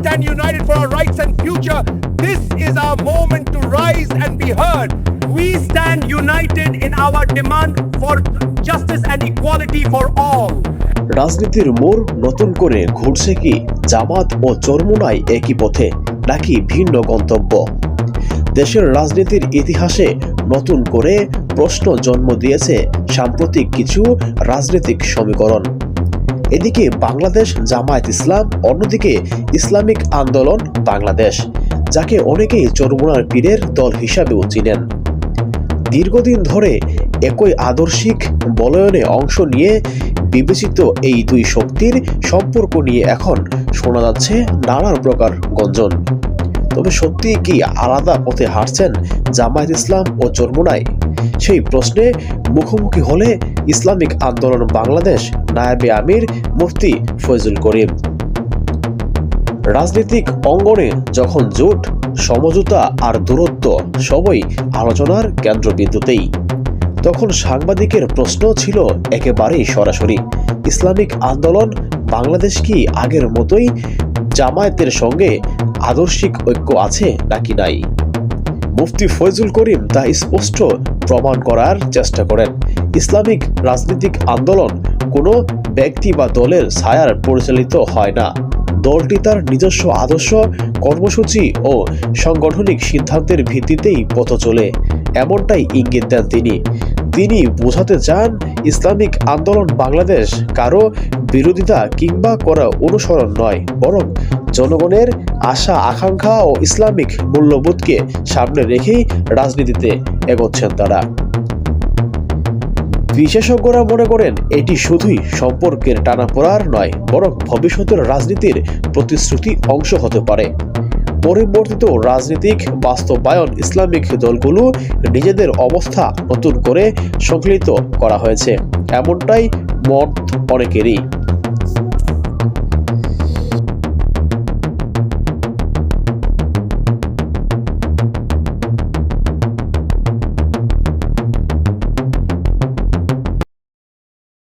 stand united for our rights and future. This is our moment to rise and be heard. We stand united in our demand for justice and equality for all. রাজনীতির মোড় নতুন করে ঘুরছে কি জামাত ও চরমুনাই একই পথে নাকি ভিন্ন গন্তব্য দেশের রাজনীতির ইতিহাসে নতুন করে প্রশ্ন জন্ম দিয়েছে সাম্প্রতিক কিছু রাজনৈতিক সমীকরণ এদিকে বাংলাদেশ, জামায়াত ইসলাম, অন্যদিকে ইসলামিক আন্দোলন, বাংলাদেশ, যাকে অনেকেই চরমুনার পীরের দল হিসাবেও চিনেন। দীর্ঘদিন ধরে একই আদর্শিক বলয়নে অংশ নিয়ে বিবেচিত এই দুই শক্তির সম্পর্ক নিয়ে এখন শোনা যাচ্ছে নানান প্রকার গঞ্জন। তবে সত্যি কি আলাদা পথে হাঁটছেন জামায়াত ইসলাম ও চরমোনাই? সেই প্রশ্নে মুখোমুখি হলে ইসলামিক আন্দোলন বাংলাদেশ নায়েবে আমির মুফতি ফয়জুল করিম। রাজনৈতিক অঙ্গনে যখন জোট, সমঝোতা আর দূরত্ব সবই আলোচনার কেন্দ্রবিন্দুতেই। তখন সাংবাদিকের প্রশ্ন ছিল একেবারেই সরাসরি, ইসলামিক আন্দোলন বাংলাদেশ কি আগের মতোই জামায়াতের সঙ্গে আদর্শিক ঐক্য আছে নাকি নাই? মুফতি ফয়জুল করিম তা স্পষ্ট প্রমাণ করার চেষ্টা করেন। ইসলামিক রাজনৈতিক আন্দোলন কোনো ব্যক্তি বা দলের ছায়ার পরিচালিত হয় না। দলটি তার নিজস্ব আদর্শ, কর্মসূচি ও সাংগঠনিক সিদ্ধান্তের ভিত্তিতেই পথ চলে। এমনটাই ইঙ্গিত দেন তিনি। তিনি বোঝাতে চান ইসলামিক আন্দোলন বাংলাদেশ কারও বিরোধিতা কিংবা করা অনুসরণ নয়, বরং জনগণের আশা, আকাঙ্ক্ষা ও ইসলামিক মূল্যবোধকে সামনে রেখেই রাজনীতিতে এগোচ্ছেন তারা। বিশেষজ্ঞরা মনে করেন এটি শুধুই সম্পর্কের টানাপোড়ার নয়, বরং ভবিষ্যতের রাজনীতির প্রতিশ্রুতি অংশ হতে পারে। পরিবর্তিত রাজনৈতিক বাস্তবায়ন ইসলামিক দলগুলো নিজেদের অবস্থা নতুন করে সংকলিত করা হয়েছে। এমনটাই মত অনেকেরই।